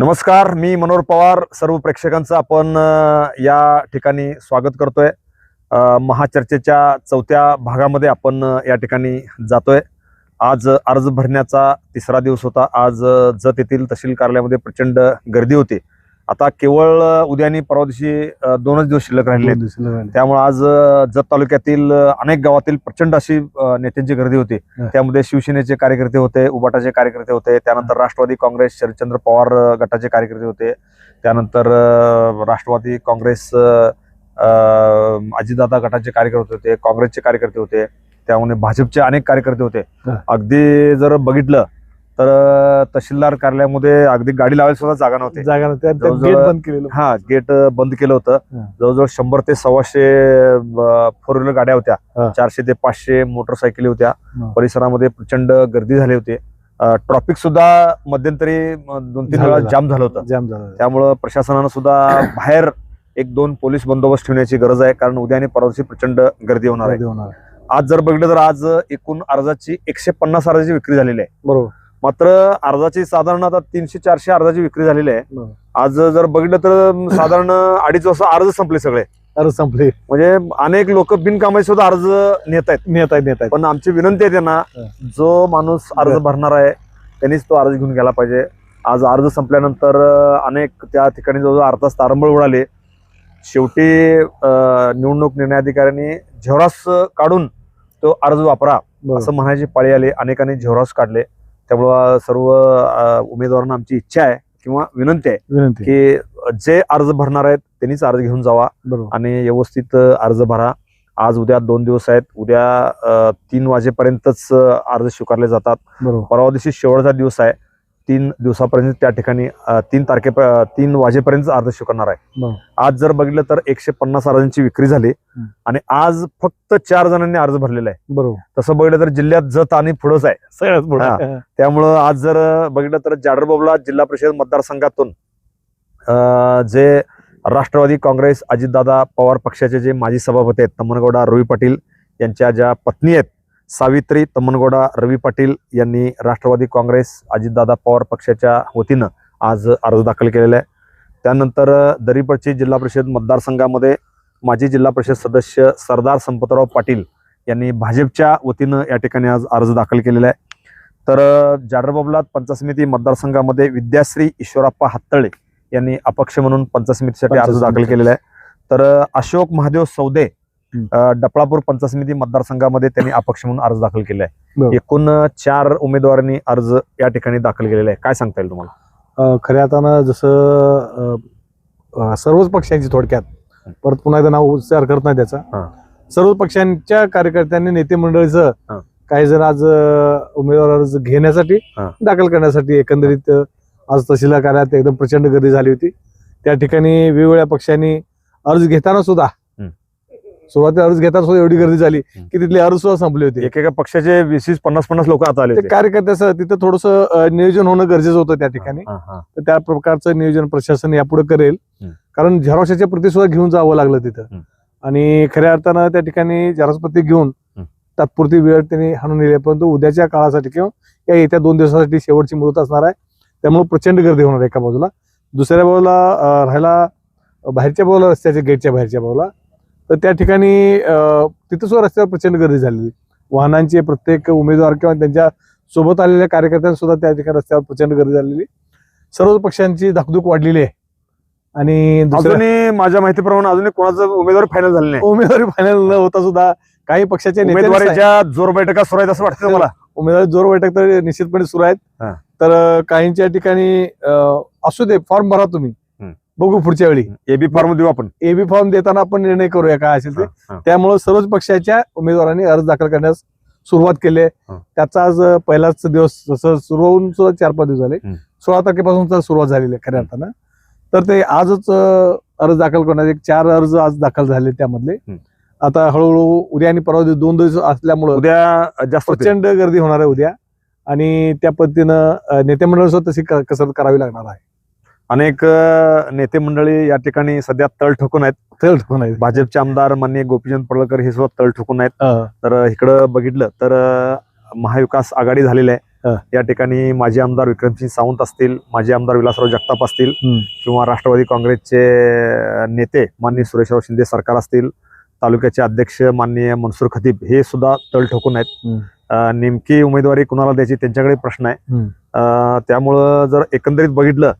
नमस्कार मी मनोहर पवार. सर्व प्रेक्षकांचं आपण या ठिकाणी स्वागत करतोय. महाचर्चेच्या चौथ्या भागामध्ये आपण या ठिकाणी जातोय. आज अर्ज भरण्याचा तिसरा दिवस होता. आज जत येथील तहसील कार्यालयामध्ये प्रचंड गर्दी होती. आता केवळ उद्या आणि परवा दिवशी दोनच दिवस शिल्लक राहिले. त्यामुळे आज जत तालुक्यातील अनेक गावातील प्रचंड अशी नेत्यांची गर्दी होती. त्यामध्ये शिवसेनेचे कार्यकर्ते होते उबाटाचे कार्यकर्ते होते त्यानंतर राष्ट्रवादी काँग्रेस शरदचंद्र पवार गटाचे कार्यकर्ते होते त्यानंतर राष्ट्रवादी काँग्रेस अजितदादा गटाचे कार्यकर्ते होते काँग्रेसचे कार्यकर्ते होते त्यामुळे भाजपचे अनेक कार्यकर्ते होते. अगदी जर बघितलं तर तहसीलदार कार्यालयामध्ये अगदी गाडी लावायला सुद्धा जागा नव्हती. जागा नव्हती. गेट बंद केलेलं हा गेट बंद केलं होतं. जवळजवळ शंभर ते सव्वाशे फोर व्हीलर गाड्या होत्या. चारशे ते पाचशे मोटरसायकली होत्या. परिसरामध्ये प्रचंड गर्दी झाली होती. ट्रॉफिक सुद्धा मध्यंतरी दोन तीन वेळा. जाम झालं होतं. जाम झालं त्यामुळं प्रशासनानं सुद्धा बाहेर एक दोन पोलीस बंदोबस्त ठेवण्याची गरज आहे. कारण उद्या आणि परवा दिवशी प्रचंड गर्दी होणार आहे. आज जर बघितलं तर आज एकूण अर्जाची एकशे पन्नास अर्जाची विक्री झालेली आहे. बरोबर. मात्र अर्जाची साधारण आता तीनशे चारशे अर्जाची विक्री झालेली आहे. आज जर बघितलं तर साधारण अडीच वाजता अर्ज संपले सगळे. अर्ज संपले. म्हणजे अनेक लोक बिनकामाचे सुद्धा अर्ज नेत आहेत नेत आहेत नेत आहेत पण आमची विनंती आहे त्यांना. जो माणूस अर्ज. भरणार आहे त्यांनीच तो अर्ज घेऊन गेला पाहिजे. आज अर्ज संपल्यानंतर अनेक त्या ठिकाणी जवळजवळ अर्धा तारंबळ उडाले. शेवटी निवडणूक निर्णय अधिकाऱ्यांनी झेरॉक्स काढून तो अर्ज वापरा. असं म्हणायची पाळी आली. अनेकांनी झेरॉक्स काढले. त्यामुळं सर्व उमेदवारांना आमची इच्छा आहे किंवा विनंती आहे विनंती की जे अर्ज भरणार आहेत त्यांनीच अर्ज घेऊन जावा बरोबर. आणि व्यवस्थित अर्ज भरा. आज उद्या दोन दिवस आहेत. उद्या अ, तीन वाजेपर्यंतच अ, अर्ज स्वीकारले जातात. बरोबर. परवा दिवशी शेवटचा दिवस आहे. तीन दिवसापर्यंत त्या ठिकाणी तीन तारखे तीन वाजेपर्यंत अर्ज स्वीकारणार आहे. आज जर बघितलं तर एकशे पन्नास अर्जांची विक्री झाली. आणि आज फक्त चार जणांनी अर्ज भरलेला आहे बरोबर तसं बघितलं तर जिल्ह्यात जत आणि पुढंच आहे सगळ्यात पुढे. त्यामुळं आज जर बघितलं तर जाडरबाबला जिल्हा परिषद मतदारसंघातून जे राष्ट्रवादी काँग्रेस अजितदादा पवार पक्षाचे जे माजी सभापती आहेत तम्मनगौडा रवी पाटील यांच्या ज्या पत्नी आहेत सावित्री तम्मनगौडा रवी पाटील यांनी राष्ट्रवादी काँग्रेस अजितदादा पवार पक्षाच्या वतीनं आज अर्ज दाखल केलेला आहे. त्यानंतर दरीपडची जिल्हा परिषद मतदारसंघामध्ये माजी जिल्हा परिषद सदस्य सरदार संपतराव पाटील यांनी भाजपच्या वतीनं या ठिकाणी आज अर्ज दाखल केलेला आहे. तर जाडरबाबलात पंचायत समिती मतदारसंघामध्ये विद्याश्री ईश्वराप्पा हत्तळे यांनी अपक्ष म्हणून पंचायत समितीसाठी अर्ज दाखल. केलेला आहे. तर अशोक महादेव सौदे डपळापूर पंचायत समिती मतदारसंघामध्ये त्यांनी अपक्ष म्हणून अर्ज दाखल केला आहे. एकूण चार उमेदवारांनी अर्ज या ठिकाणी दाखल केलेला आहे काय सांगता येईल तुम्हाला खऱ्या अर्थानं जसं सर्वच पक्षांची थोडक्यात परत पुन्हा एकदा नाव उच्चार करत नाही. त्याचा सर्व पक्षांच्या कार्यकर्त्यांनी नेते मंडळीचं. काही जण आज उमेदवार अर्ज घेण्यासाठी. दाखल करण्यासाठी एकंदरीत आज तहसील कार्यालयात एकदम प्रचंड गर्दी झाली होती त्या ठिकाणी वेगवेगळ्या पक्षांनी अर्ज घेताना सुद्धा. सुरुवातीला अर्ज घेताना सुद्धा एवढी गर्दी झाली. की तिथले अर्ज सुद्धा संपले होते एकेका पक्षाचे वीस वीस पन्नास पन्नास लोक आता आले. कार्यकर्त्याचं तिथं थोडस नियोजन होणं गरजेचं होतं त्या ठिकाणी. तर त्या प्रकारचं नियोजन प्रशासन यापुढे करेल. कारण झेरॉक्सच्या प्रती सुद्धा घेऊन जावं लागलं. तिथं आणि खऱ्या अर्थानं त्या ठिकाणी झेरॉक्स प्रती घेऊन. तात्पुरती वेळ त्यांनी हाणून दिली. परंतु उद्याच्या काळासाठी किंवा या येत्या दोन दिवसासाठी शेवटची मुदत असणार आहे त्यामुळे प्रचंड गर्दी होणार एका बाजूला दुसऱ्या बाजूला राहायला बाहेरच्या बाजूला रस्त्याच्या गेटच्या बाहेरच्या बाजूला तर त्या ठिकाणी तिथं सुद्धा रस्त्यावर प्रचंड गर्दी झालेली. वाहनांचे प्रत्येक उमेदवार किंवा त्यांच्यासोबत आलेल्या कार्यकर्त्यांना सुद्धा त्या ठिकाणी रस्त्यावर प्रचंड गर्दी झालेली. सर्व पक्षांची धाकधूक वाढलेली आहे. आणि दुसऱ्या अजूनही माझ्या माहितीप्रमाणे अजूनही कोणाचं उमेदवार फायनल झाले नाही. उमेदवारी फायनल न होता सुद्धा काही पक्षाच्या उमेदवारीच्या जोर बैठका सुरू आहेत असं वाटतं मला उमेदवारी जोर बैठक तर निश्चितपणे सुरू आहेत. तर काहींच्या ठिकाणी असू दे फॉर्म भरा तुम्ही. बघू पुढच्या वेळी एबी फॉर्म देऊ आपण एबी फॉर्म देताना आपण निर्णय करूया काय असेल ते. त्यामुळे सर्वच पक्षाच्या उमेदवारांनी अर्ज दाखल करण्यास सुरुवात केली आहे. त्याचा आज पहिलाच दिवस जसं सुरू होऊन सुद्धा चार पाच दिवस झाले. सोळा तारखेपासून तर सुरुवात झालेली आहे खऱ्या अर्थानं तर ते आजच अर्ज दाखल करण्यात एक चार अर्ज आज दाखल झाले त्यामधले. आता हळूहळू उद्या आणि परवा दिवशी दोन दिवस असल्यामुळं उद्या जास्त. प्रचंड गर्दी होणार आहे उद्या आणि त्या पद्धतीनं नेते मंडळ सुद्धा तशी कसरत करावी लागणार आहे अनेक नेते मंडळी या ठिकाणी सध्या तळ ठोकून आहेत. तर ठिकाण आहे. भाजपचे आमदार माननीय गोपीचंद पडळकर हे सुद्धा तळ ठोकून आहेत. तर इकडं बघितलं तर महाविकास आघाडी झालेली आहे. या ठिकाणी माजी आमदार विक्रमसिंग सावंत असतील माजी आमदार विलासराव जगताप असतील. किंवा राष्ट्रवादी काँग्रेसचे नेते माननीय सुरेशराव शिंदे सरकार असतील तालुक्याचे अध्यक्ष माननीय मनसूर खतीब हे सुद्धा तळ ठोकून आहेत. नेमकी उमेदवारी कुणाला द्यायची त्यांच्याकडे प्रश्न आहे. त्यामुळं जर एकंदरीत बघितलं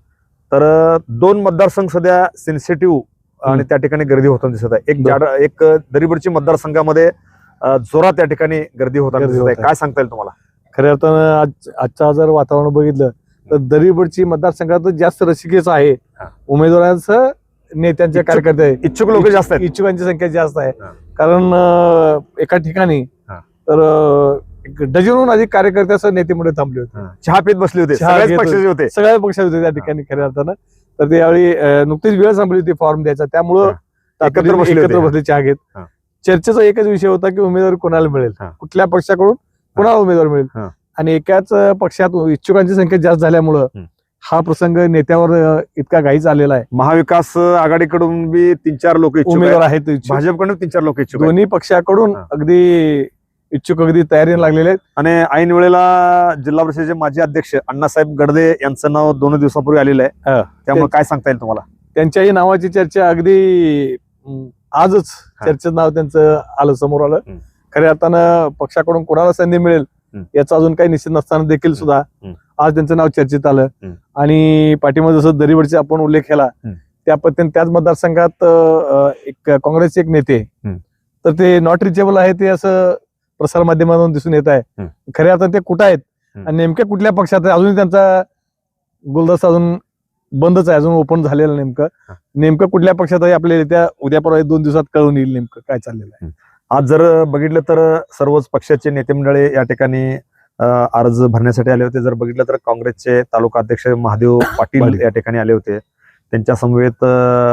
तर दोन मतदारसंघ सध्या सेन्सिटिव्ह आणि. त्या ठिकाणी गर्दी होताना दिसत आहे एक. जाड एक दरीबडची मतदारसंघामध्ये जोरात त्या ठिकाणी गर्दी होताना दिसत होत आहे. काय सांगता येईल तुम्हाला खऱ्या अर्थानं आज आजचा जर वातावरण बघितलं तर दरीबडची मतदारसंघात जास्त रसिकेच आहे. उमेदवारांचं नेत्यांच्या इच्छुक- कार्यकर्ते इच्छुक लोक जास्त आहेत इच्छुकांची संख्या जास्त आहे. कारण एका ठिकाणी. तर डझनहून अधिक कार्यकर्ते असं नेतेमुळे थांबले होते चहा पीत बसले होते सगळ्याच पक्षाचे होते सगळ्या पक्षात होते त्या ठिकाणी खऱ्या अर्थानं तर त्यावेळी नुकतीच वेळ संपली होती फॉर्म द्यायचा त्यामुळं. एकत्र बसले एकत्र होते. बसले चहा घेत. चर्चेचा एकच विषय होता की उमेदवार कोणाला मिळेल. कुठल्या पक्षाकडून कोणाला उमेदवार मिळेल. आणि एकाच पक्षात इच्छुकांची संख्या जास्त झाल्यामुळं. हा प्रसंग नेत्यावर इतका घाईच आलेला आहे महाविकास आघाडीकडून बी तीन चार लोक उमेदवार आहेत. भाजपकडून तीन चार लोक इच्छुक दोन्ही पक्षाकडून. अगदी इच्छुक अगदी तयारीने लागलेले आहेत आणि ऐन वेळेला जिल्हा परिषदेचे माजी अध्यक्ष अण्णासाहेब गडदे यांचं नाव दोन दिवसापूर्वी आलेलं आहे. त्यामुळे काय सांगता येईल तुम्हाला त्यांच्याही नावाची चर्चा अगदी आजच. चर्चेत नाव त्यांचं आलं समोर आलं. खऱ्या अर्थानं पक्षाकडून कोणाला संधी मिळेल. याचं अजून काही निश्चित नसताना देखील सुद्धा. आज त्यांचं नाव चर्चेत आलं. आणि पाठीमध्ये जसं दरीवडचे आपण उल्लेख केला. त्या पद्धतीने त्याच मतदारसंघात एक काँग्रेसचे एक नेते. तर ते नॉट रिचेबल आहे ते असं प्रसार माध्यमातून दिसून येत आहे. खऱ्या अर्थात ते कुठं आहेत. आणि नेमक्या कुठल्या पक्षात अजूनही त्यांचा गुलदस्ता अजून बंदच आहे अजून ओपन झालेलं नेमकं. नेमकं कुठल्या पक्षात आहे? आपल्याला त्या उद्या परवा दोन दिवसात कळून येईल नेमकं काय चाललेलं आहे. आज जर बघितलं तर सर्वच पक्षाचे नेते मंडळी या ठिकाणी अर्ज भरण्यासाठी आले होते. जर बघितलं तर काँग्रेसचे तालुका अध्यक्ष महादेव पाटील. या ठिकाणी आले होते. त्यांच्या समवेत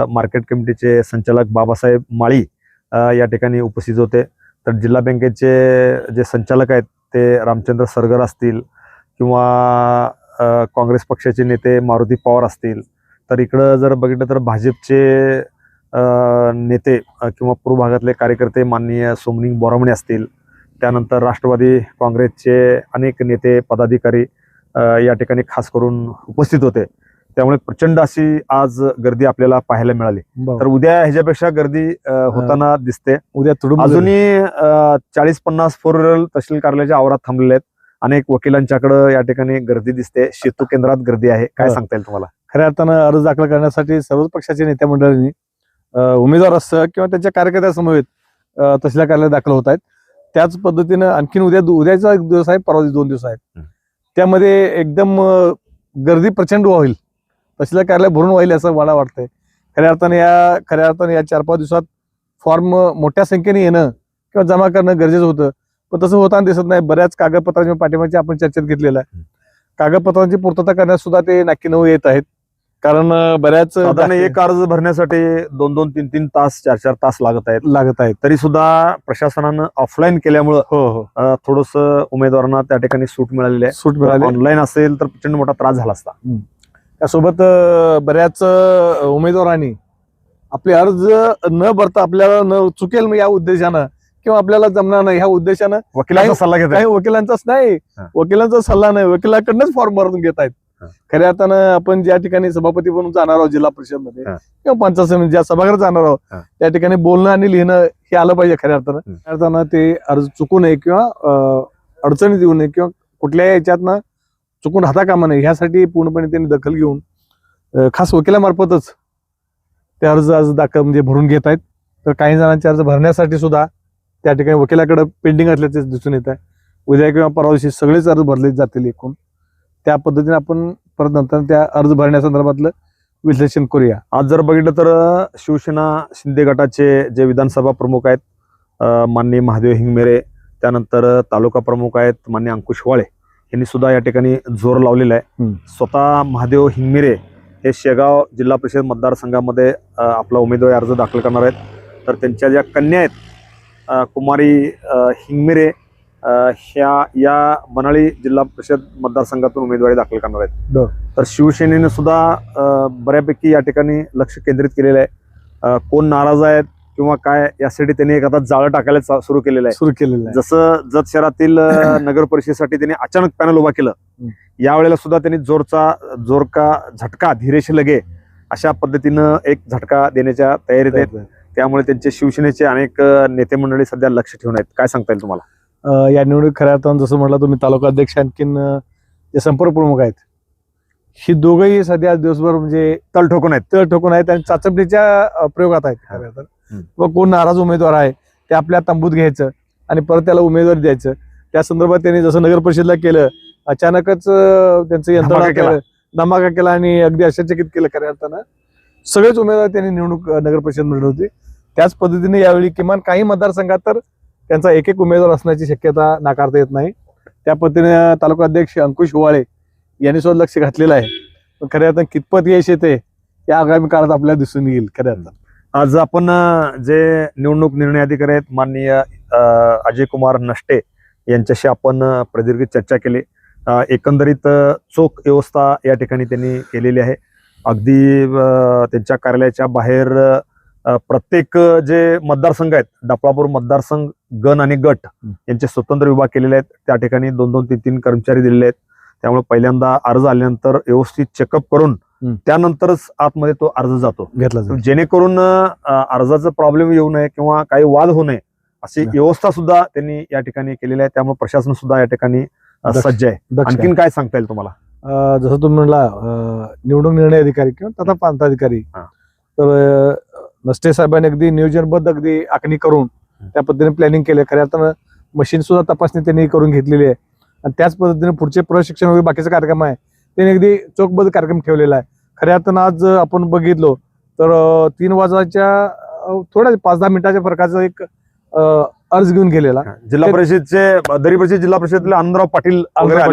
मार्केट कमिटीचे संचालक बाबासाहेब माळी या ठिकाणी उपस्थित होते. तर जिल्हा बँकेचे जे संचालक आहेत ते रामचंद्र सरगर असतील किंवा काँग्रेस पक्षाचे नेते मारुती पवार असतील. तर इकडं जर बघितलं तर भाजपचे नेते किंवा पूर्व भागातले कार्यकर्ते माननीय सोमनिंग बोरामणे असतील. त्यानंतर राष्ट्रवादी काँग्रेसचे अनेक नेते पदाधिकारी या ठिकाणी खास करून उपस्थित होते. त्यामुळे प्रचंड अशी आज गर्दी आपल्याला पाहायला मिळाली. तर उद्या ह्याच्यापेक्षा गर्दी होताना दिसते. उद्या तुडुंब अजूनही चाळीस पन्नास फोर व्हीलर तहसील कार्यालयाच्या आवारात थांबलेले आहेत. अनेक वकिलांच्याकडे या ठिकाणी गर्दी दिसते. सेतू केंद्रात गर्दी आहे. काय. सांगता येईल तुम्हाला? खऱ्या अर्थानं अर्ज दाखल करण्यासाठी सर्वच पक्षाच्या नेत्या मंडळींनी उमेदवार असतं किंवा त्यांच्या कार्यकर्त्यासमवेत तहसील कार्यालय दाखल होत आहेत. त्याच पद्धतीनं आणखीन उद्या उद्याचा एक दिवस आहे परवा दोन दिवस आहेत. त्यामध्ये एकदम गर्दी प्रचंड होईल. तहसील कार्यालय भरून होईल असं मला वाटतंय. खऱ्या अर्थाने या खऱ्या अर्थाने या चार पाच दिवसात फॉर्म मोठ्या संख्येने येणं किंवा जमा करणं गरजेचं होतं. पण तसं होताना दिसत नाही. बऱ्याच कागदपत्रांच्या पाठिंबाची आपण चर्चेत घेतलेलं आहे. कागदपत्रांची पूर्तता करण्यास सुद्धा ते नक्की नऊ येत आहेत. कारण बऱ्याच एक अर्ज भरण्यासाठी दोन दोन तीन तीन तास चार चार तास लागत आहेत. लागत आहेत. तरी सुद्धा प्रशासनानं ऑफलाईन केल्यामुळं हो हो. थोडस उमेदवारांना त्या ठिकाणी सूट मिळालेली आहे. सूट मिळाली ऑनलाईन असेल तर प्रचंड मोठा त्रास झाला असता. त्यासोबत बऱ्याच उमेदवारांनी आपले अर्ज न भरता आपल्याला न चुकेल मग या उद्देशानं किंवा आपल्याला जमणार नाही ह्या उद्देशानं वकिलांचा सल्ला घेत वकिलांचाच नाही. वकिलांचा सल्ला नाही वकिलाकडनंच फॉर्म भरून घेत आहेत. खऱ्या अर्थानं आपण ज्या ठिकाणी सभापती म्हणून जाणार आहोत जिल्हा परिषदमध्ये. किंवा पंचायत समिती ज्या सभागृहात जाणार आहोत. त्या ठिकाणी बोलणं आणि लिहिणं हे आलं पाहिजे खऱ्या अर्थानं. खऱ्या अर्थानं ते अर्ज चुकू नये किंवा अं, अडचणीत येऊ नये किंवा कुठल्याही याच्यातनं चुकून राहता कामा नये ह्यासाठी पूर्णपणे त्यांनी दखल घेऊन खास वकिलामार्फतच ते अर्ज आज दाखल म्हणजे भरून घेत आहेत. तर काही जणांचे अर्ज भरण्यासाठी सुद्धा त्या ठिकाणी वकिलाकडे पेंडिंग असल्याचे दिसून येत आहे. उद्या किंवा परवा दिवशी सगळेच अर्ज भरले जातील एकूण. त्या पद्धतीने आपण परत नंतर त्या अर्ज भरण्यासंदर्भातलं विश्लेषण करूया. आज जर बघितलं तर शिवसेना शिंदे गटाचे जे विधानसभा प्रमुख आहेत माननीय महादेव हिंगमेरे त्यानंतर तालुका प्रमुख आहेत माननीय अंकुश वाळे. यांनी सुद्धा या ठिकाणी जोर लावलेला आहे. स्वतः महादेव हिंगमिरे हे शेगाव जिल्हा परिषद मतदारसंघामध्ये आपला उमेदवारी अर्ज दाखल करणार आहेत तर त्यांच्या ज्या कन्या आहेत कुमारी हिंगमिरे ह्या या मनाळी जिल्हा परिषद मतदारसंघातून उमेदवारी दाखल करणार आहेत. तर शिवसेनेने सुद्धा बऱ्यापैकी या ठिकाणी लक्ष केंद्रित केलेलं आहे कोण नाराज आहेत किंवा काय यासाठी त्यांनी एक आता जाळं टाकायला सुरू केलेलं आहे. सुरू केलेलं आहे. जसं जत शहरातील नगर परिषदेसाठी त्यांनी अचानक पॅनल उभा केलं. यावेळेला सुद्धा त्यांनी जोरचा जोर का झटका धीरेशी लगे अशा पद्धतीनं एक झटका देण्याच्या तयारीत आहेत. त्यामुळे त्यांचे शिवसेनेचे अनेक नेते मंडळी सध्या लक्ष ठेवून आहेत. काय सांगता येईल तुम्हाला? या निवडणूक खऱ्या अर्थानं जसं म्हटलं तुम्ही तालुका अध्यक्ष आणखीन जे संपर्क प्रमुख आहेत ही दोघंही सध्या दिवसभर म्हणजे तल ठोकून आहेत. तळ ठोकून आहेत आणि चाचपणीच्या प्रयोगात आहेत. अर्थानं. हम्म. व कोण नाराज उमेदवार आहे ते आपल्या तंबूत घ्यायचं आणि परत त्याला उमेदवारी द्यायचं. त्या संदर्भात त्यांनी जसं नगर परिषदला केलं अचानकच त्यांचं यंत्रणा केला. धमाका केला आणि अगदी आश्चर्यचकित केलं खऱ्या अर्थानं. सगळेच उमेदवार त्यांनी निवडणूक नगर परिषद मिळवली होती. त्याच पद्धतीने यावेळी किमान काही मतदारसंघात तर त्यांचा एक एक उमेदवार असण्याची शक्यता नाकारता येत नाही. त्या पद्धतीने तालुका अध्यक्ष अंकुश हिवाळे यांनी सुद्धा लक्ष घातलेलं आहे. पण खऱ्या अर्थानं कितपत यश येते या आगामी काळात आपल्याला दिसून येईल खऱ्या अर्थानं आज आपण जे निवडणूक निर्णय अधिकारी आहेत माननीय अजय कुमार नष्टे यांच्याशी आपण अ, प्रदीर्घ चर्चा केली. एकंदरीत चोख व्यवस्था या ठिकाणी त्यांनी केलेली आहे. अगदी त्यांच्या कार्यालयाच्या बाहेर प्रत्येक जे मतदारसंघ आहेत डफळापूर मतदारसंघ गण आणि गट. यांचे स्वतंत्र विभाग केलेले आहेत. त्या ठिकाणी दोन दोन तीन तीन कर्मचारी दिलेले आहेत. त्यामुळे पहिल्यांदा अर्ज आल्यानंतर व्यवस्थित चेकअप करून. त्यानंतरच आतमध्ये तो अर्ज जातो. घेतला जेणेकरून अर्जाचा प्रॉब्लेम येऊ नये किंवा काही वाद होऊ नये अशी. व्यवस्था सुद्धा त्यांनी या ठिकाणी केलेली आहे. त्यामुळे प्रशासन सुद्धा या ठिकाणी सज्ज आहे. आणखीन काय सांगता येईल तुम्हाला? जसं तुम्ही म्हणला निवडणूक निर्णय अधिकारी किंवा तथा प्रांताधिकारी. तर नसटे साहेबांनी अगदी नियोजनबद्ध अगदी आखणी करून. त्या पद्धतीने प्लॅनिंग केलं खऱ्या अर्थानं मशीन सुद्धा तपासणी त्यांनी करून घेतलेली आहे. आणि त्याच पद्धतीने पुढचे प्रशिक्षण वगैरे बाकीचे कार्यक्रम आहे त्यांनी अगदी चोखबद्ध कार्यक्रम ठेवलेला आहे खऱ्या अर्थानं आज आपण बघितलो तर तीन वाजताच्या अं, थोड्या पाच दहा मिनिटाच्या फरकाचा एक अर्ज घेऊन गेलेला जिल्हा परिषदचे दरी परिषद जिल्हा परिषदेतले आनंदराव पाटील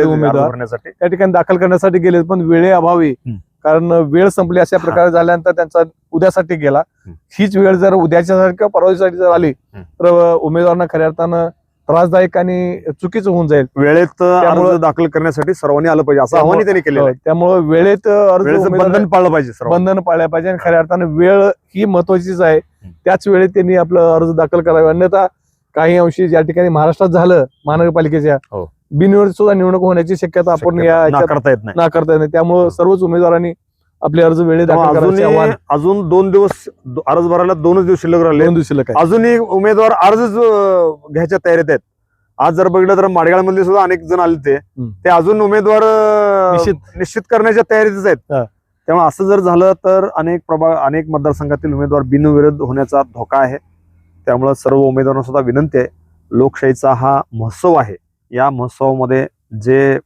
उमेदवार. त्या ठिकाणी दाखल करण्यासाठी गेले पण वेळेअभावी हं. कारण वेळ संपली अशा प्रकारे झाल्यानंतर त्यांचा उद्यासाठी गेला. हीच वेळ जर उद्याच्यासाठी किंवा परवासाठी जर आली. तर उमेदवारांना खऱ्या अर्थानं त्रासदायक आणि चुकीचं होऊन जाईल. वेळेत अर्ज दाखल करण्यासाठी सर्वांनी आलं पाहिजे असं आव्हानही त्यांनी केलेलं आहे. त्यामुळे वेळेत अर्ज बंधन पाळलं पाहिजे बंधन पाळल्या पाहिजे आणि खऱ्या अर्थानं वेळ ही महत्वाचीच आहे. त्याच वेळेत त्यांनी आपलं अर्ज दाखल करावे. अन्यथा काही अंशी ज्या ठिकाणी महाराष्ट्रात झालं महानगरपालिकेच्या हो. बिनविरोध सुद्धा निवडणूक होण्याची शक्यता आपण या नाकारता येत नाही. नाकारता येत नाही. त्यामुळे सर्वच उमेदवारांनी आपले अर्ज वेळेत त्यामुळे दाखल करायचे अजूनही आव्हान. अजून दोन दिवस दो- अर्ज भरायला दोनच दिवस शिल्लक राहिले. दोन दिवशी काय अजूनही उमेदवार अर्जच अं, घ्यायच्या तयारीत आहेत. आज जर बघितलं तर माडगाळ मधले सुद्धा अनेक जण आले ते हम्म. ते अजून उमेदवार अं, निश्चित. निश्चित करण्याच्या तयारीतच आहेत. हा. त्यामुळे असं जर झालं तर अनेक प्रभाग अनेक मतदारसंघातील उमेदवार बिनविरोध होण्याचा धोका आहे. त्यामुळे सर्व उमेदवारांना सुद्धा विनंती आहे. लोकशाहीचा हा महोत्सव आहे. या महोत्सवामध्ये जे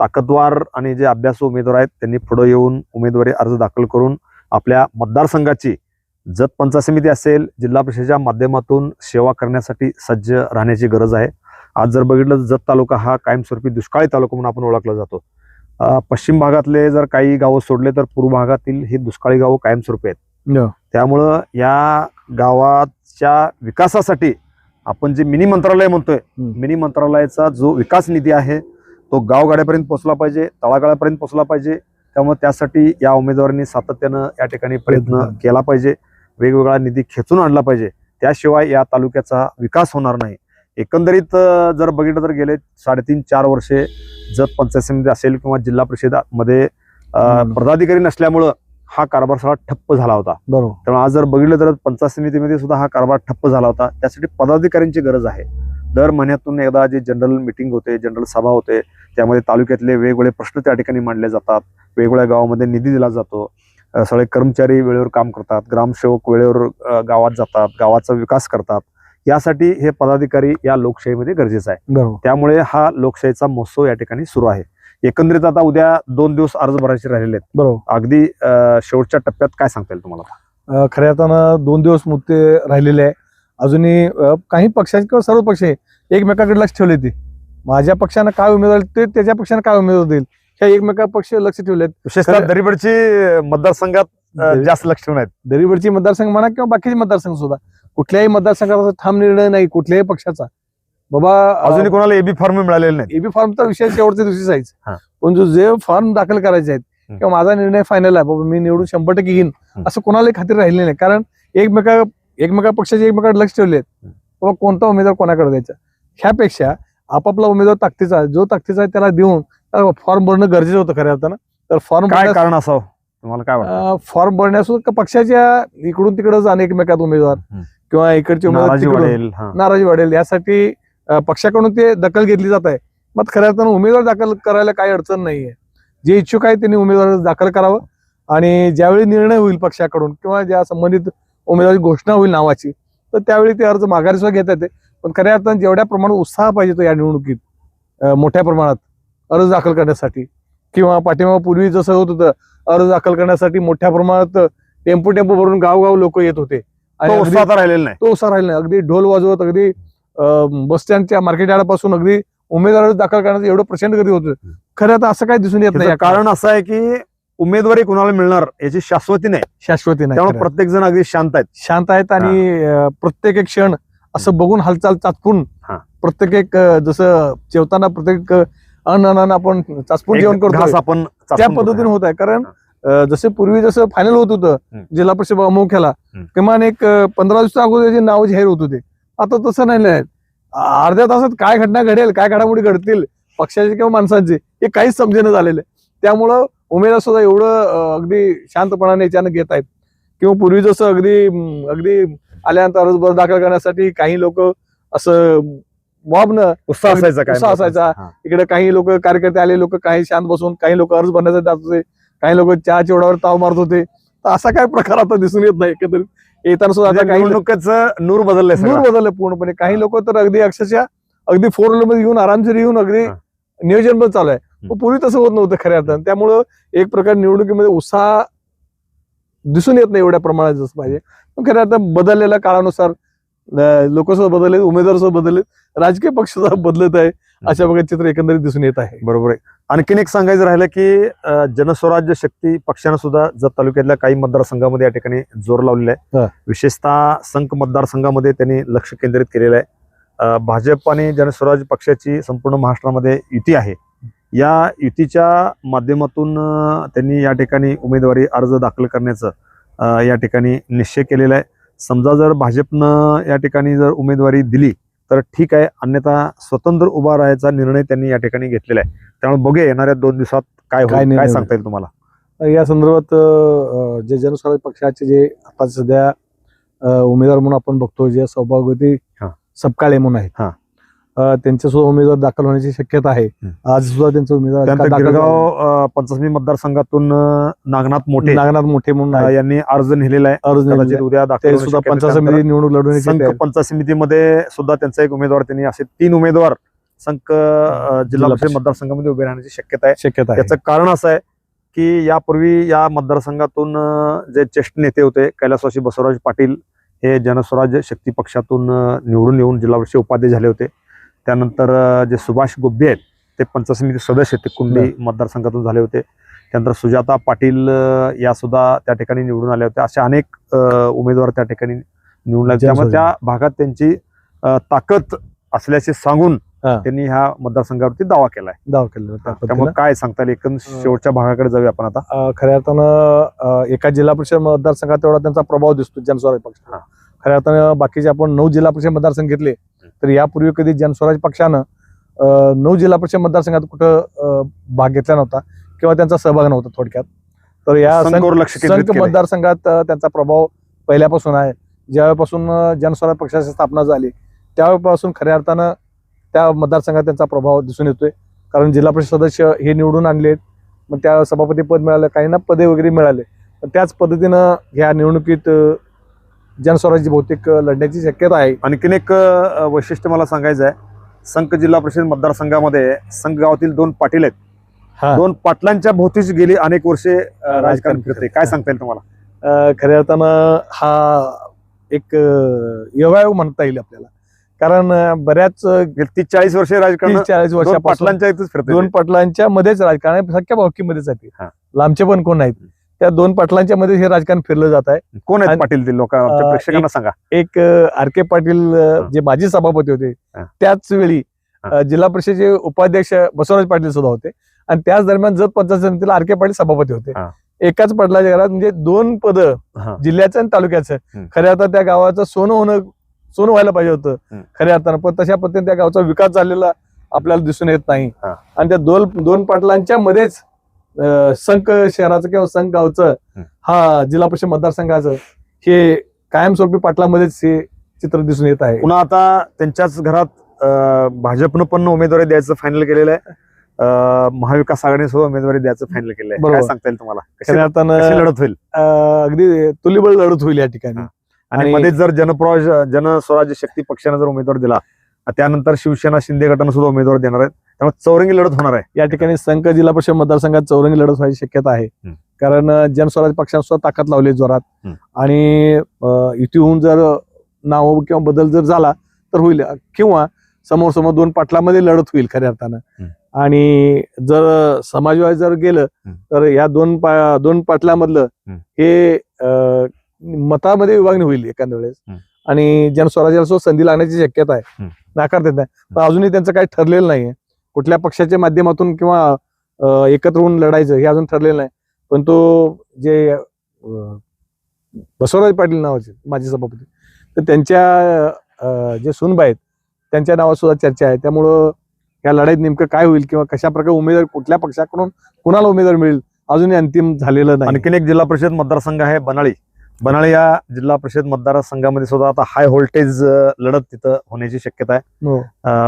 ताकदवार आणि जे अभ्यासू उमेदवार आहेत त्यांनी पुढे येऊन उमेदवारी अर्ज दाखल करून आपल्या मतदारसंघाची जत पंचायत समिती असेल जिल्हा परिषदेच्या माध्यमातून सेवा करण्यासाठी सज्ज राहण्याची गरज आहे आज जर बघितलं जत तालुका हा कायमस्वरूपी दुष्काळी तालुका म्हणून आपण ओळखला जातो पश्चिम भागातले जर काही गावं सोडले तर पूर्व भागातील ही दुष्काळी गावं कायमस्वरूपी आहेत. त्यामुळं या गावाच्या विकासासाठी आपण जे मिनी मंत्रालय म्हणतोय. मिनी मंत्रालयाचा जो विकास निधी आहे तो गावगाड्यापर्यंत पोहोचला पाहिजे तळागाळापर्यंत पोहोचला पाहिजे. त्यामुळे त्यासाठी या उमेदवारांनी सातत्यानं या ठिकाणी प्रयत्न. केला पाहिजे. वेगवेगळा निधी खेचून आणला पाहिजे. त्याशिवाय या तालुक्याचा विकास होणार नाही. एकंदरीत जर बघितलं तर गेले साडेतीन चार वर्षे जत पंचायत समिती असेल किंवा जिल्हा परिषदामध्ये. पदाधिकारी नसल्यामुळं हा कारभार सगळा ठप्प झाला होता. बरोबर. त्यामुळे आज जर बघितलं तर पंचायत समितीमध्ये सुद्धा हा कारभार ठप्प झाला होता. त्यासाठी पदाधिकाऱ्यांची गरज आहे. दर महिन्यातून एकदा जे जनरल मिटिंग होते जनरल सभा होते त्यामध्ये तालुक्यातले वेगवेगळे प्रश्न त्या ठिकाणी मांडले जातात वेगवेगळ्या गावामध्ये निधी दिला जातो सगळे कर्मचारी वेळेवर काम करतात ग्रामसेवक वेळेवर गावात जातात गावाचा विकास करतात. यासाठी हे पदाधिकारी या लोकशाहीमध्ये गरजेचं आहे. त्यामुळे हा लोकशाहीचा महोत्सव या ठिकाणी सुरू आहे. एकंदरीत आता उद्या दोन दिवस अर्ज भरायचे राहिलेले आहेत. बरोबर. अगदी शेवटच्या टप्प्यात काय सांगता येईल तुम्हाला खऱ्या अर्थानं दोन दिवस मुक्ते राहिलेले आहे अजूनही काही पक्षांचे किंवा सर्व पक्ष एकमेकाकडे लक्ष ठेवले ते. माझ्या पक्षानं काय उमेदवार ते त्याच्या पक्षानं काय उमेदवार देईल ह्या एकमेका पक्ष लक्ष ठेवलेत. विशेषतः दरीबडची मतदारसंघात जास्त लक्ष ठेवून आहेत. दरीवरची मतदारसंघ म्हणा किंवा बाकीचे मतदारसंघ सुद्धा कुठल्याही मतदारसंघाचा ठाम निर्णय नाही कुठल्याही पक्षाचा. बाबा अजूनही कोणाला एबी फॉर्म मिळालेले नाही एबी फॉर्मचा विषय शेवटच्या दिवशी जायचं. पण जो जे फॉर्म दाखल करायचे आहेत किंवा माझा निर्णय फायनल आहे बाबा मी निवडून शंभर टक्के घेईन. असं कोणालाही खात्री राहिली नाही. कारण एकमेका एकमेका पक्षाचे एकमेकांकडे लक्ष ठेवले बाबा कोणता उमेदवार कोणाकडे द्यायचा? ह्यापेक्षा आपापला उमेदवार ताकदीचा आहे. जो ताकदीचा आहे त्याला देऊन फॉर्म भरणं गरजेचं होतं खऱ्या अर्थानं. तर फॉर्म काय कारण असावं? तुम्हाला काय फॉर्म भरण्यासून का पक्षाच्या इकडून तिकडे जाणे एकमेकात उमेदवार. किंवा इकडचे उमेदवार नाराजी वाढेल. नाराजी वाढेल. यासाठी पक्षाकडून ते दखल घेतली जात आहे. मग खऱ्या अर्थानं उमेदवार दाखल करायला काही अडचण नाहीये. जे इच्छुक आहे त्यांनी उमेदवार दाखल करावं. आणि ज्यावेळी निर्णय होईल पक्षाकडून किंवा ज्या संबंधित उमेदवारी घोषणा होईल नावाची तर त्यावेळी ते अर्ज माघारी सुद्धा घेता येते. पण खऱ्या अर्थानं जेवढ्या प्रमाणात उत्साह पाहिजे तो या निवडणुकीत मोठ्या प्रमाणात अर्ज दाखल करण्यासाठी किंवा पाठिंबा पूर्वी जसं होत होतं अर्ज दाखल करण्यासाठी मोठ्या प्रमाणात टेम्पो टेम्पो भरून गावगाव लोक येत होते. आणि उत्साह राहिलेला नाही. तो उत्साह राहिला नाही. अगदी ढोल वाजवत अगदी बस स्टँडच्या मार्केट यार्डापासून अगदी उमेदवार दाखल करण्याचं एवढं प्रचंड गर्दी होतं खरं आता असं काही दिसून येत नाही कारण असं आहे की उमेदवारी कुणाला मिळणार याची शाश्वती नाही शाश्वती नाही त्यामुळे खरं. प्रत्येक जण अगदी शांत आहेत शांत आहेत आणि अं, प्रत्येक एक क्षण असं बघून हालचाल चाचपून हा. प्रत्येक एक अं, जसं जेवताना प्रत्येक अं, अन्न अन्न आपण चाचपून जेवण एक करतो घास आपण त्या पद्धतीने. होत आहे कारण अं, जसे पूर्वी जसं फायनल होत होतं हम्म. जिल्हा परिषद अमुख्याला हम्म. किमान एक अं, पंधरा दिवसा अगोदर नाव जाहीर होत होते आता तसं नाही आहे अर्ध्या तासात काय घटना घडेल काय घडामोडी घडतील पक्षाचे किंवा माणसांचे हे काहीच समजेनं झालेलं आहे त्यामुळं उमेदवार सुद्धा एवढं अगदी शांतपणाने याच्यानं घेत आहेत. किंवा पूर्वी जसं अगदी अगदी आल्यानंतर अर्ज दाखल करण्यासाठी काही लोक असं मॉबनं उत्साह असायचा उत्साह असायचा. इकडे काही लोक कार्यकर्ते आले लोक काही शांत बसून काही लोक अर्ज भरण्यासाठी जात होते काही लोक चहा चिवडावर ताव मारत होते. तर असा काय प्रकार आता दिसून येत नाही एकंदरीत. येताना सुद्धा आता म्हणजे काही निवडणुकीचं नूर बदललंय नूर सगळं. बदलले पूर्णपणे. काही लोक तर अगदी अक्षरशः अगदी फोर व्हीलरमध्ये येऊन आरामशीर येऊन अगदी. नियोजन पण चालू आहे. पूर्वी तसं होत नव्हतं खऱ्या अर्थानं. त्यामुळं एक प्रकार निवडणुकीमध्ये उत्साह दिसून येत नाही एवढ्या प्रमाणात जसं पाहिजे. पण खऱ्या अर्थानं बदललेल्या काळानुसार लोक सुद्धा बदलले उमेदवार सुद्धा बदलले राजकीय पक्ष सुद्धा बदलत आहे अशा प्रकारचे चित्र एकंदरीत दिसून येत आहे. बरोबर आहे. आणखीन एक सांगायचं राहिलं की जनस्वराज्य शक्ती पक्षानं सुद्धा जत तालुक्यातल्या काही मतदारसंघामध्ये या ठिकाणी जोर लावलेला. आहे. विशेषतः संख मतदारसंघामध्ये त्यांनी लक्ष केंद्रित केलेलं आहे. भाजप आणि जनस्वराज्य पक्षाची संपूर्ण महाराष्ट्रामध्ये युती आहे. या युतीच्या माध्यमातून त्यांनी या ठिकाणी उमेदवारी अर्ज दाखल करण्याचं या ठिकाणी निश्चय केलेला आहे. समजा जर भाजपनं या ठिकाणी जर उमेदवारी दिली तर ठीक आहे अन्यथा स्वतंत्र उभा राहायचा निर्णय त्यांनी या ठिकाणी घेतलेला आहे. त्यामुळे बघूया येणाऱ्या दोन दिवसात काय काय होईल काय. सांगता येईल तुम्हाला? या संदर्भात जे जनस्वराज्य पक्षाचे जे आता सध्या उमेदवार म्हणून आपण बघतो जे सौभाग्यवती हा. सपकाळे म्हणून आहेत. हा. अं, त्यांचे सुद्धा उमेदवार दाखल होण्याची शक्यता आहे. आज सुद्धा त्यांचं उमेदवार पंचायतमी मतदारसंघातून नागनाथ मोठे नागनाथ मोठे म्हणून. यांनी अर्ज लिहिलेला आहे अर्ज. उद्या दाखल सुद्धा. पंचायत समिती निवडणूक लढवण्याची. पंचायत समितीमध्ये सुद्धा त्यांचा एक उमेदवार त्यांनी असे तीन उमेदवार संघ जिल्हा परिषद. मतदारसंघामध्ये उभे राहण्याची शक्यता आहे शक्यता आहे याचं कारण असं आहे की यापूर्वी या मतदारसंघातून जे ज्येष्ठ नेते होते कैलासवासी बसवराज पाटील हे जनस्वराज्य शक्ती पक्षातून निवडून येऊन जिल्हा परिषद उपाध्यक्ष झाले होते त्यानंतर जे सुभाष गोब्बे आहेत ते पंचायत समिती सदस्य ते कुंडी मतदारसंघातून झाले होते. त्यानंतर सुजाता पाटील या सुद्धा त्या ठिकाणी निवडून आल्या होत्या. असे अनेक उमेदवार त्या ठिकाणी निवडून आले त्यामुळे त्या भागात त्यांची ताकद असल्याचे सांगून. त्यांनी ह्या मतदारसंघावरती दावा केलाय. दावा त्या त्यामुळे. काय सांगता येईल? एकंद शेवटच्या भागाकडे जाऊया आपण आता. खऱ्या अर्थानं एका जिल्हा परिषद मतदारसंघात तेवढा त्यांचा प्रभाव दिसतो जनस्वराज पक्ष. खऱ्या अर्थानं बाकीचे आपण नऊ जिल्हा परिषद मतदारसंघ घेतले तर यापूर्वी कधी जनस्वराज पक्षानं नऊ जिल्हा परिषद मतदारसंघात कुठं भाग घेतला नव्हता किंवा त्यांचा सहभाग नव्हता थोडक्यात. तर या संघ-. मतदारसंघात त्यांचा प्रभाव पहिल्यापासून आहे. ज्यावेळेपासून जनस्वराज पक्षाची स्थापना झाली त्यावेळेपासून खऱ्या अर्थानं त्या मतदारसंघात त्यांचा प्रभाव दिसून येतोय. कारण जिल्हा परिषद सदस्य हे निवडून आणलेत मग त्या सभापती पद मिळालं काहींना पदे वगैरे मिळाले. त्याच पद्धतीनं ह्या निवडणुकीत जनस्वराज्य बहुतेक लढण्याची शक्यता आहे. आणखीन एक वैशिष्ट्य मला सांगायचं आहे. संघ जिल्हा परिषद मतदारसंघामध्ये संघ गावातील दोन पाटील आहेत. दोन पाटलांच्या भोवतीच गेली अनेक वर्षे राजकारण फिरते काय सांगता येईल तुम्हाला? खऱ्या अर्थानं हा एक योगायोग म्हणता येईल आपल्याला. कारण बऱ्याच तीस चाळीस वर्षे राजकारण चाळीस वर्षापासून पाटलांच्या इथेच फिरते दोन पाटलांच्या मध्येच राजकारण सख्या भावकीमध्येच आहे. लांबचे पण कोण आहेत त्या दोन पाटलांच्या मध्ये हे राजकारण फिरलं जात आहे कोण आहेत आणि- पाटील ते लोक आमच्या अ, प्रेक्षकांना सांगा एक आर के पाटील अ. जे माजी सभापती होते हा. त्याच वेळी. अ, जिल्हा परिषदेचे उपाध्यक्ष बसवराज पाटील सुद्धा होते आणि त्याच दरम्यान जत पंचायत समितीला आर के पाटील सभापती होते हा. एकाच पडलाच्या घरात म्हणजे दोन पद हा. जिल्ह्याचं आणि तालुक्याचं हम्म. खऱ्या अर्थात त्या गावाचं सोनं होणं सोनं व्हायला पाहिजे होतं हम्म. खऱ्या अर्थानं पण तशा पद्धतीने त्या गावचा विकास झालेला आपल्याला दिसून येत नाही हा. आणि त्या दोन दोन पाटलांच्या मध्येच संख शहराचं किंवा संख गावचं. हा. जिल्हा परिषद मतदारसंघाचं हे कायमस्वरूपी पाटलामध्येच हे चित्र दिसून येत आहे. पुन्हा आता त्यांच्याच घरात भाजपनं पण उमेदवारी द्यायचं फायनल केलेलं आहे. महाविकास आघाडीने सुद्धा उमेदवारी द्यायचं फायनल केलंय बरोबर. काय सांगता येईल तुम्हाला? लढत होईल? अगदी तुलीबळ लढत होईल या ठिकाणी. आणि आणि- मध्ये जर जनप्रवास जनस्वराज्य शक्ती पक्षाने जर उमेदवार दिला त्यानंतर शिवसेना शिंदे गटानं सुद्धा उमेदवार देणार आहेत. त्यामुळे चौरंगी लढत होणार आहे या ठिकाणी संघ जिल्हा परिषद मतदारसंघात चौरंगी लढत व्हायची शक्यता आहे. कारण जनस्वराज पक्षाने सुद्धा ताकद लावली जोरात. आणि अं, युतीहून जर नाव किंवा बदल जर झाला तर होईल किंवा समोर समोर दोन पाटलामध्ये लढत होईल खऱ्या अर्थानं. आणि जर समाजवादी जर गेलं. तर या दोन पा- दोन पाटलामधलं. हे मतामध्ये विभागणी होईल एखाद्या वेळेस. आणि जनस्वराज्याला सुद्धा संधी लागण्याची शक्यता आहे. नाकारता येत नाही पण अजूनही त्यांचं काही ठरलेलं नाहीये कुठल्या पक्षाच्या माध्यमातून किंवा एकत्र होऊन लढायचं हे अजून ठरलेलं नाही. पण तो जे बसवराज पाटील नावाचे माजी सभापती तर त्यांच्या अं, जे सुनबाई आहेत त्यांच्या नावात सुद्धा चर्चा आहे. त्यामुळं या लढाईत नेमकं काय होईल किंवा कशा प्रकारे उमेदवार कुठल्या पक्षाकडून कुणाला उमेदवार मिळेल अजूनही अंतिम झालेलं नाही. आणखीन एक जिल्हा परिषद मतदारसंघ आहे बनाळी. बनाळी या जिल्हा परिषद मतदारसंघामध्ये सुद्धा आता हाय व्होल्टेज लढत तिथं होण्याची शक्यता आहे. हो.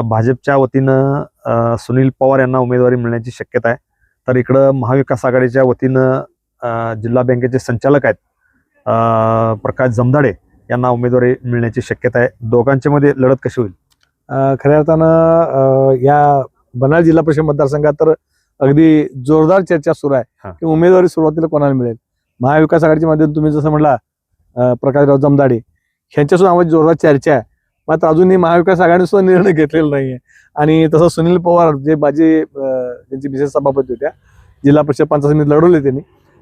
भाजपच्या वतीनं सुनील पवार यांना उमेदवारी मिळण्याची शक्यता आहे. तर इकडं महाविकास आघाडीच्या वतीनं जिल्हा बँकेचे संचालक आहेत प्रकाश जमदाडे यांना उमेदवारी मिळण्याची शक्यता आहे. दोघांच्या मध्ये लढत कशी होईल? खऱ्या अर्थानं या बनाळ जिल्हा परिषद मतदारसंघात तर अगदी जोरदार चर्चा सुरू आहे. की उमेदवारी सुरुवातीला कोणाला मिळेल? महाविकास आघाडीच्या माध्यमातून तुम्ही जसं म्हटला प्रकाशराव जमदाडे ह्यांच्यासुद्धा आम्हाला जोरदार चर्चा आहे. मात्र अजूनही महाविकास आघाडीने सुद्धा निर्णय घेतलेला नाहीये. आणि तसं सुनील पवार जे माझे अं, त्यांची विशेष सभापती होत्या जिल्हा परिषद पंचायत समिती लढवले त्यांनी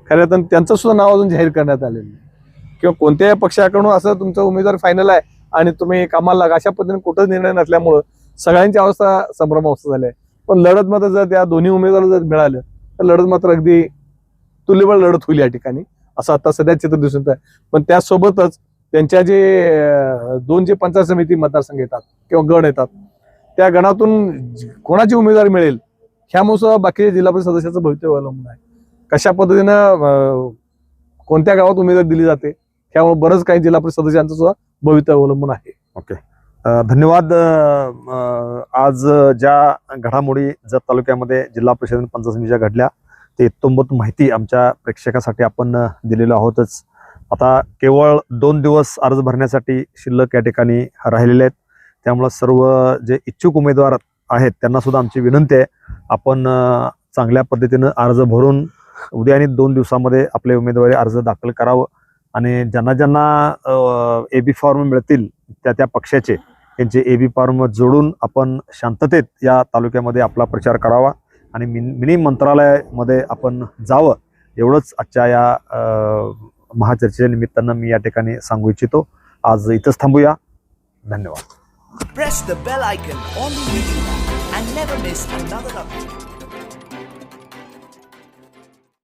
खऱ्या तर त्यांचं सुद्धा नाव अजून जाहीर करण्यात आलेलं नाही. किंवा कोणत्याही पक्षाकडून असं तुमचा उमेदवार फायनल आहे आणि तुम्ही कामाला लागा अशा पद्धतीने कुठंच निर्णय नसल्यामुळं सगळ्यांची अवस्था संभ्रमावस्था झाली आहे. पण लढत मात्र जर त्या दोन्ही उमेदवार जर मिळालं तर लढत मात्र अगदी तुल्यबळ लढत होईल या ठिकाणी. असं आता सध्या चित्र दिसून येत आहे. पण त्यासोबतच त्यांच्या जे दोन जे पंचायत समिती मतदारसंघ येतात किंवा गण येतात त्या गणातून कोणाची उमेदवार मिळेल ह्यामुळे सुद्धा बाकीच्या जिल्हा परिषद सदस्याचं भवितव्य अवलंबून आहे. कशा पद्धतीनं अं, कोणत्या गावात उमेदवार दिली जाते त्यामुळे बरंच काही जिल्हा परिषद सदस्यांचं सुद्धा भवितव्य अवलंबून आहे. ओके. धन्यवाद आज ज्या घडामोडी जत तालुक्यामध्ये जिल्हा परिषद पंचायत समितीच्या घडल्या ते इत्तंभूत माहिती आमच्या प्रेक्षकासाठी आपण दिलेलो आहोतच. आता केवळ दोन दिवस अर्ज भरण्यासाठी शिल्लक या ठिकाणी राहिलेले आहेत. त्यामुळं सर्व जे इच्छुक उमेदवार आहेत त्यांना सुद्धा आमची विनंती आहे. आपण चांगल्या पद्धतीनं अर्ज भरून उद्या आणि दोन दिवसामध्ये आपले उमेदवारी अर्ज दाखल करावं आणि ज्यांना ज्यांना ए बी फॉर्म मिळतील त्या त्या पक्षाचे त्यांचे ए बी फॉर्म जोडून आपण शांततेत या तालुक्यामध्ये आपला प्रचार करावा. आणि मिन मिनी मंत्रालयामध्ये आपण जावं एवढंच आजच्या या महाचर्चेच्या निमित्तानं मी या ठिकाणी सांगू इच्छितो. आज इथंच थांबूया. धन्यवाद.